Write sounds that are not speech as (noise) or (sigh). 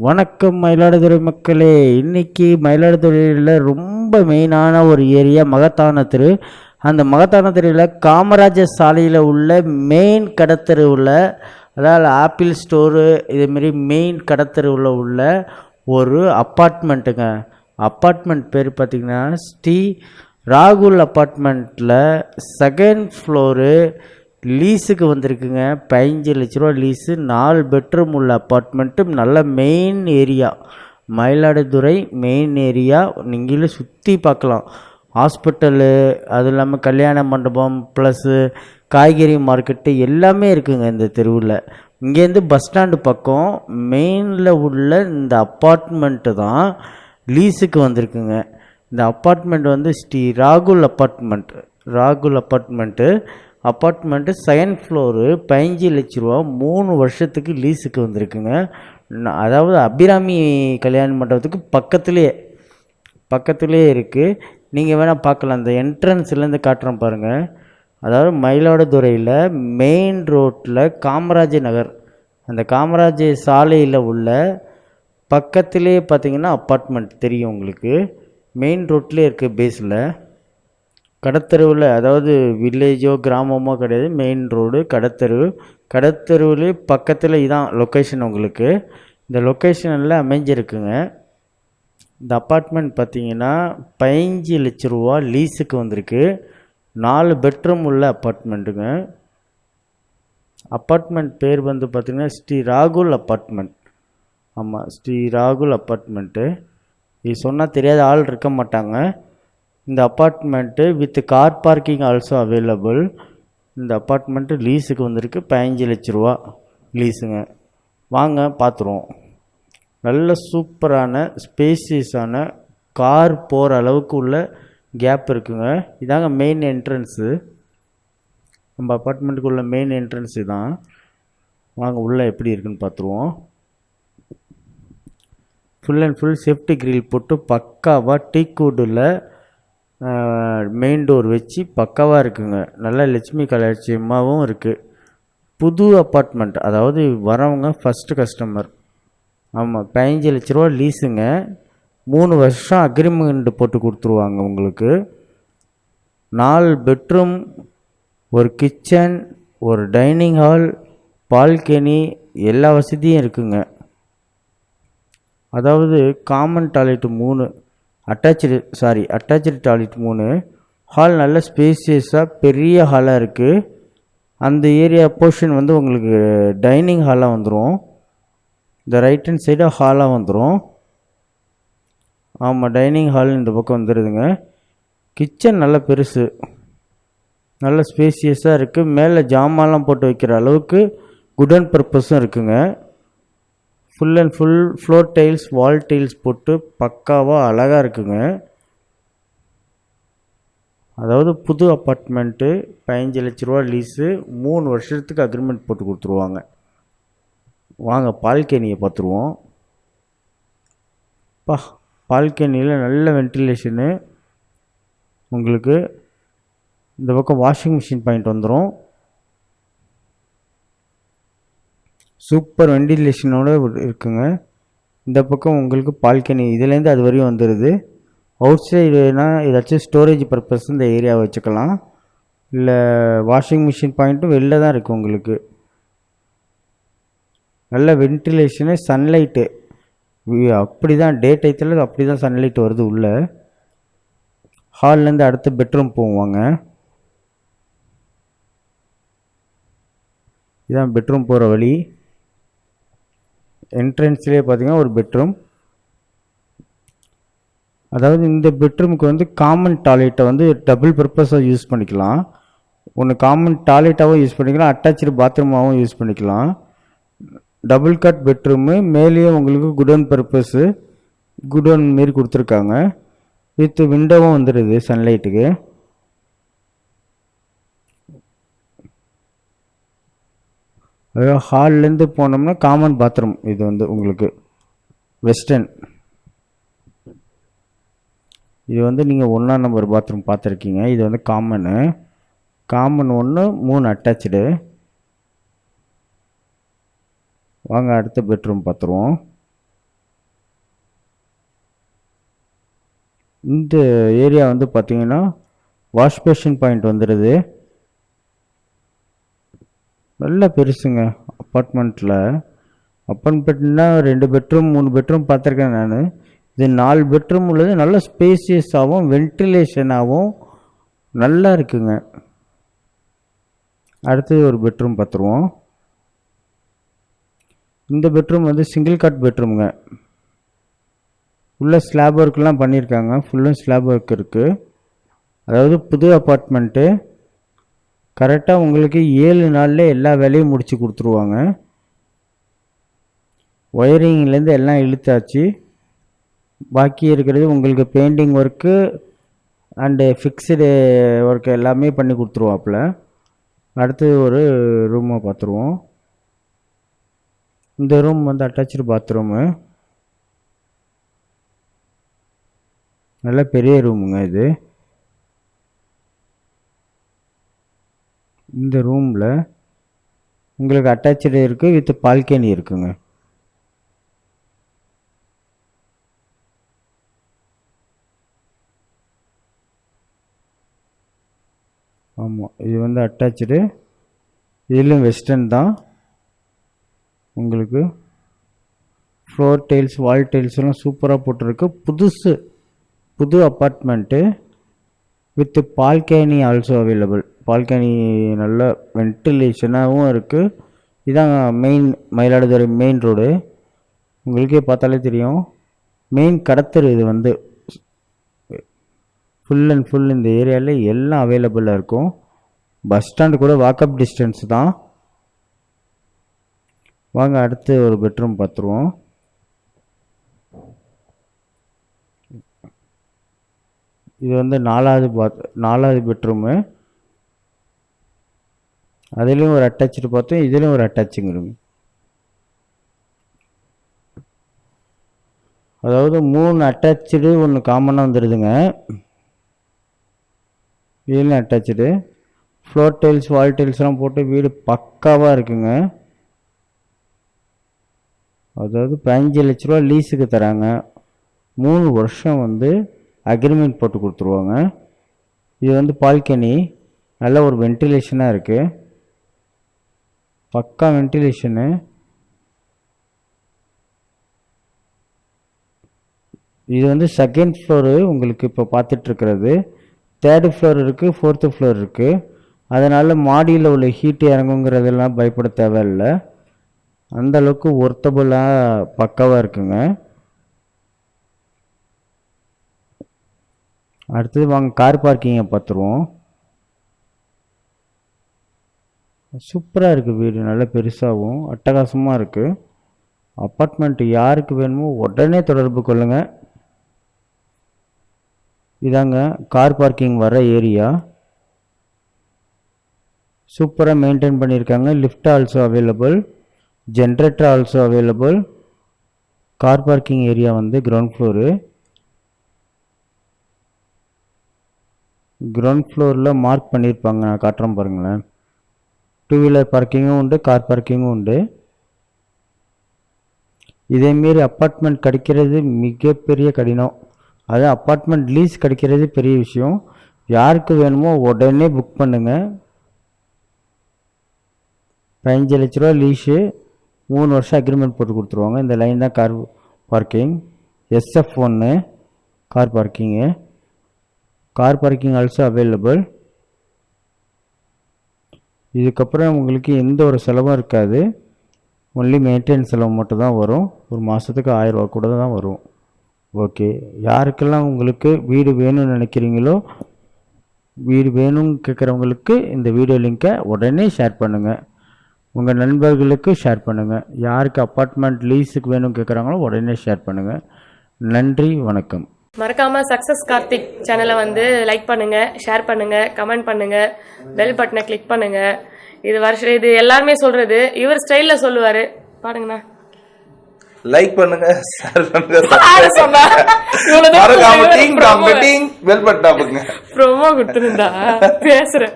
வணக்கம் மயிலாடுதுறை மக்களே. இன்னைக்கு மயிலாடுதுறையில் ரொம்ப மெயினான ஒரு ஏரியா மகத்தான தெரு. அந்த மகத்தான தெருவில் காமராஜர் சாலையில் உள்ள மெயின் கடத்தெருவில் அதாவது ஆப்பிள் ஸ்டோரு இதேமாரி மெயின் கடத்தெருவில் உள்ள ஒரு அப்பார்ட்மெண்ட்டுங்க அப்பார்ட்மெண்ட் பேர் பார்த்திங்கன்னா ஸ்ரீ ராகுல் அப்பார்ட்மெண்ட்டில் செகண்ட் ஃப்ளோரு லீஸுக்கு வந்திருக்குங்க. பதினஞ்சு லட்ச ரூபா லீஸு. நாலு பெட்ரூம் உள்ள அப்பார்ட்மெண்ட்டு நல்ல main area Mayiladuthurai main area நீங்களும் சுற்றி பார்க்கலாம். ஹாஸ்பிட்டலு அது இல்லாமல் கல்யாண மண்டபம் ப்ளஸ்ஸு காய்கறி மார்க்கெட்டு எல்லாமே இருக்குங்க இந்த தெருவில். இங்கேருந்து பஸ் ஸ்டாண்டு பக்கம் மெயினில் உள்ள இந்த அப்பார்ட்மெண்ட்டு தான் லீஸுக்கு வந்திருக்குங்க. இந்த அப்பார்ட்மெண்ட் வந்து ஸ்ரீ ராகுல் அப்பார்ட்மெண்ட் ராகுல் அப்பார்ட்மெண்ட்டு அப்பார்ட்மெண்ட்டு செகண்ட் ஃப்ளோரு பதினஞ்சு லட்ச ரூபா மூணு வருஷத்துக்கு லீஸுக்கு வந்திருக்குங்க. அதாவது அபிராமி கல்யாண மண்டபத்துக்கு பக்கத்துலேயே பக்கத்துலேயே இருக்குது நீங்கள் வேணால் பார்க்கலாம். அந்த என்ட்ரன்ஸ்லேருந்து காட்டுறோம் பாருங்கள் அதாவது மயிலாடுதுறையில் மெயின் ரோட்டில் காமராஜர் நகர். அந்த காமராஜர் சாலையில் உள்ள பக்கத்திலே பார்த்தீங்கன்னா அப்பார்ட்மெண்ட் தெரியும் உங்களுக்கு. மெயின் ரோட்லேயே இருக்குது பேஸில் கடத்தெருவில் அதாவது வில்லேஜோ கிராமமோ கிடையாது மெயின் ரோடு கடத்தெரு கடத்தெருவுலேயே பக்கத்தில் இதான் லொக்கேஷன் உங்களுக்கு. இந்த லொக்கேஷனில் அமைஞ்சிருக்குங்க. இந்த அப்பார்ட்மெண்ட் பார்த்தீங்கன்னா பதினஞ்சு லட்ச ரூபா லீஸுக்கு வந்திருக்கு. நாலு பெட்ரூம் உள்ள அப்பார்ட்மெண்ட்டுங்க அப்பார்ட்மெண்ட் பேர் வந்து பார்த்திங்கன்னா ஸ்ரீ ராகுல் அப்பார்ட்மெண்ட் ஆமாம் ஸ்ரீ ராகுல் அப்பார்ட்மெண்ட்டு இது சொன்னால் தெரியாத ஆள் இருக்க மாட்டாங்க. இந்த apartment with car parking also available இந்த அப்பார்ட்மெண்ட்டு லீஸுக்கு வந்திருக்கு. பதினஞ்சு லட்ச ரூபா லீஸுங்க வாங்க பார்த்துருவோம் நல்ல சூப்பரான ஸ்பேசியஸான கார் போகிற அளவுக்கு உள்ள கேப் இருக்குங்க. இதாங்க மெயின் என்ட்ரன்ஸு நம்ம அப்பார்ட்மெண்ட்டுக்குள்ள மெயின் என்ட்ரன்ஸ் தான் வாங்க உள்ளே எப்படி இருக்குன்னு பார்த்துருவோம் full and full safety grill போட்டு பக்காவாக டீக்வுட்டில் மெயின் டோர் வச்சு பக்காவாக இருக்குங்க. நல்ல லட்சுமி கலாட்சியமாகவும் இருக்குது புது அப்பார்ட்மெண்ட் அதாவது வரவங்க ஃபஸ்ட்டு கஸ்டமர் ஆமாம் பதினஞ்சு லட்ச ரூபா லீஸுங்க மூணு வருஷம் அக்ரிமெண்ட் போட்டு கொடுத்துருவாங்க உங்களுக்கு. நாலு பெட்ரூம் ஒரு கிச்சன் ஒரு டைனிங் ஹால் பால்கனி எல்லா வசதியும் இருக்குங்க. அதாவது காமன் டாய்லெட்டு மூணு. அட்டாச்சு சாரி அட்டாச்சு டாய்லெட் மூணு. ஹால் நல்ல ஸ்பேசியஸாக பெரிய ஹாலாக இருக்குது அந்த ஏரியா போர்ஷன் வந்து உங்களுக்கு டைனிங் ஹாலாக வந்துடும் இந்த ரைட் ஹேண்ட் சைடு ஹாலாக வந்துடும் ஆமாம் டைனிங் ஹால் இந்த பக்கம் வந்துடுதுங்க கிச்சன் நல்ல பெருசு. நல்ல ஸ்பேசியஸாக இருக்குது மேலே ஜாமான்லாம் போட்டு வைக்கிற அளவுக்கு குடன் பர்பஸும் இருக்குங்க. Full and full floor tiles wall tiles போட்டு பக்காவாக அழகாக இருக்குங்க. அதாவது புது அப்பார்ட்மெண்ட்டு பதினஞ்சு லட்ச ரூபா லீஸு மூணு வருஷத்துக்கு அக்ரிமெண்ட் போட்டு கொடுத்துருவாங்க. வாங்க பால்கனியை பார்த்துருவோம். பா பால்கனியில் நல்ல வென்டிலேஷனு உங்களுக்கு. இந்த பக்கம் வாஷிங் மிஷின் பாயிண்ட் வந்துடும் சூப்பர் வெண்டிலேஷனோட இருக்குங்க. இந்த பக்கம் உங்களுக்கு பால்கனி இதுலேருந்து அது வரையும் வந்துடுது அவுட் சைடுனா ஏதாச்சும் ஸ்டோரேஜ் பர்பஸ் இந்த ஏரியாவை வச்சுக்கலாம். இல்லை வாஷிங் மிஷின் பாயிண்ட்டும் வெளில தான் இருக்குது உங்களுக்கு. நல்ல வென்டிலேஷனு சன்லைட்டு அப்படி தான் டே டைத்தில் அப்படி தான் சன்லைட் வருது உள்ளே. ஹால்லேருந்து அடுத்த பெட்ரூம் போவாங்க. இதான் பெட்ரூம் போகிற வழி. என்ட்ரன்ஸ்லேயே பார்த்தீங்கன்னா ஒரு பெட்ரூம் அதாவது இந்த பெட்ரூமுக்கு வந்து காமன் டாய்லெட்டை வந்து டபுள் பர்பஸாக யூஸ் பண்ணிக்கலாம். ஒன்று காமன் டாய்லெட்டாகவும் யூஸ் பண்ணிக்கலாம் அட்டாச்சு பாத்ரூமாகவும் யூஸ் பண்ணிக்கலாம். டபுள் கட் பெட்ரூமு மேலேயே உங்களுக்கு குடோன் பர்பஸ்ஸு குடோன் மாரி கொடுத்துருக்காங்க. வித் விண்டோவும் வந்துடுது சன்லைட்டுக்கு ஹால்லேருந்து போனோம்னா காமன் பாத்ரூம் இது வந்து உங்களுக்கு வெஸ்டர்ன் இது வந்து நீங்கள் ஒன்றாம் நம்பர் பாத்ரூம் பார்த்துருக்கீங்க. இது வந்து காமனு காமன் ஒன்று மூணு அட்டாச்சு வாங்க அடுத்த பெட்ரூம் பார்த்துருவோம். இந்த ஏரியா வந்து பார்த்தீங்கன்னா வாஷ்பேஷன் பாயிண்ட் வந்துடுது நல்ல பெருசுங்க அப்பார்ட்மெண்ட்டில் அப்பார்ட்மெண்ட்னா ரெண்டு பெட்ரூம் மூணு பெட்ரூம் பார்த்துருக்கேன் நான். இது நாலு பெட்ரூம் உள்ளது. நல்ல ஸ்பேசியஸாகவும் வென்டிலேஷனாகவும் நல்லா இருக்குங்க. அடுத்தது ஒரு பெட்ரூம் பார்த்துருவோம். இந்த பெட்ரூம் வந்து சிங்கிள் காட் பெட்ரூமுங்க உள்ள ஸ்லாப் ஒர்க்லாம் பண்ணியிருக்காங்க ஃபுல்லும் ஸ்லாப் ஒர்க் இருக்குது அதாவது புது அப்பார்ட்மெண்ட்டு கரெக்டாக உங்களுக்கு ஏழு நாளில் எல்லா வேலையும் முடித்து கொடுத்துருவாங்க. ஒயரிங்லேருந்து எல்லாம் இழுத்தாச்சு. பாக்கி இருக்கிறது உங்களுக்கு painting work and fixed work எல்லாமே பண்ணி கொடுத்துருவாப்புல. அடுத்து ஒரு ரூமை பார்த்துருவோம் இந்த ரூம் வந்து அட்டாச்சு பாத்ரூமு நல்ல பெரிய ரூமுங்க இது. இந்த ரூமில் உங்களுக்கு அட்டாச்சு இருக்குது வித் பால்கனி இருக்குங்க. ஆமாம் இது வந்து அட்டாச்சு இதிலும் வெஸ்டர்ன் தான். உங்களுக்கு ஃப்ளோர் டைல்ஸ் வால் டைல்ஸ் எல்லாம் சூப்பராக போட்டிருக்கு. புதுசு புது apartment with balcony also available balcony நல்ல வென்டிலேஷனாகவும் இருக்குது இதான் மெயின் மயிலாடுதுறை மெயின் ரோடு உங்களுக்கே பார்த்தாலே தெரியும். மெயின் கடத்தரு இது வந்து. ஃபுல் அண்ட் ஃபுல் இந்த ஏரியாவில் எல்லாம் அவைலபிளாக இருக்கும். பஸ் ஸ்டாண்டு கூட வாக்கப் டிஸ்டன்ஸ் தான். வாங்க அடுத்து ஒரு பெட்ரூம் பார்த்துருவோம். இது வந்து நாலாவது பாத் நாலாவது பெட்ரூமு அதுலேயும் ஒரு அட்டாச்சு பார்த்தோம் இதுலேயும் ஒரு அட்டாச்சுங்க அதாவது மூணு அட்டாச்சு ஒன்று காமனாக வந்துடுதுங்க வீலும் அட்டாச்சு ஃப்ளோர் டைல்ஸ் வால் டைல்ஸ்லாம் போட்டு வீடு பக்காவாக இருக்குங்க. அதாவது பதினஞ்சு லட்ச ரூபா லீஸுக்கு தராங்க. மூணு வருஷம் வந்து அக்ரிமெண்ட் போட்டு கொடுத்துருவாங்க. இது வந்து பால்கனி. நல்ல ஒரு வென்டிலேஷனாக இருக்குது பக்கா வென்டிலேஷனு இது வந்து செகண்ட் ஃப்ளோரு உங்களுக்கு இப்போ பார்த்துட்ருக்கிறது தேர்டு ஃப்ளோர் இருக்குது ஃபோர்த்து ஃப்ளோர் இருக்குது அதனால் மாடியில் உள்ள ஹீட் இறங்குங்கிறதெல்லாம் பயப்பட தேவையில்லை. அந்தளவுக்கு ஒர்த்தபுளாக பக்காவாக இருக்குங்க. அடுத்தது வாங்க கார் பார்க்கிங்கை பார்த்துருவோம். சூப்பராக இருக்குது வீடு நல்ல பெருசாகவும் அட்டகாசமாக இருக்குது அப்பார்ட்மெண்ட் யாருக்கு வேணுமோ உடனே தொடர்பு கொள்ளுங்கள் இதாங்க கார் பார்க்கிங் வர ஏரியா சூப்பராக மெயின்டைன் பண்ணியிருக்காங்க. Lift also available generator also available car parking area வந்து கிரவுண்ட் ஃப்ளோரு கிரவுண்ட் ஃப்ளோரில் மார்க் பண்ணியிருப்பாங்க. நான் காட்டுறேன் பாருங்களேன். டூ வீலர் பார்க்கிங்கும் உண்டு கார் பார்க்கிங்கும் உண்டு. இதேமாரி அப்பார்ட்மெண்ட் கிடைக்கிறது மிகப்பெரிய கடினம். அது அப்பார்ட்மெண்ட் லீஸ் கிடைக்கிறது பெரிய விஷயம். யாருக்கு வேணுமோ உடனே புக் பண்ணுங்கள் பதினஞ்சு லட்ச ரூபா லீஸு மூணு வருஷம் அக்ரிமெண்ட் போட்டு கொடுத்துருவாங்க. இந்த லைன் தான் கார் பார்க்கிங் எஸ்எஃப் ஒன்று car parking car parking also available இதுக்கப்புறம் உங்களுக்கு எந்த ஒரு செலவும் இருக்காது. ஒன்லி மெயின்டெனன்ஸ் செலவு மட்டும் தான் வரும். ஒரு மாதத்துக்கு ஆயிரரூவா கூட தான் வரும். ஓகே யாருக்கெல்லாம் உங்களுக்கு வீடு வேணும்னு நினைக்கிறீங்களோ வீடு வேணும்னு கேட்குறவங்களுக்கு இந்த வீடியோ லிங்க்கை உடனே ஷேர் பண்ணுங்கள் உங்கள் நண்பர்களுக்கு ஷேர் பண்ணுங்கள் யாருக்கு அப்பார்ட்மெண்ட் லீஸுக்கு வேணும் கேட்குறாங்களோ உடனே ஷேர் பண்ணுங்கள் நன்றி வணக்கம். மறக்காம சக்சஸ் கார்த்திக் சேனலை வந்து லைக் பண்ணுங்க ஷேர் பண்ணுங்க கமெண்ட் பண்ணுங்க பெல் பட்டனை கிளிக் பண்ணுங்க. இது வருஷம் இது எல்லாருமே சொல்றது இவர் ஸ்டைல்ல சொல்லுவாரு. பாருங்கண்ணா. லைக் பண்ணுங்க ஷேர் பண்ணுங்க (laughs) மறக்காம. Ding ding bell button promo கொடுத்துருந்தா. பேசுறேன்.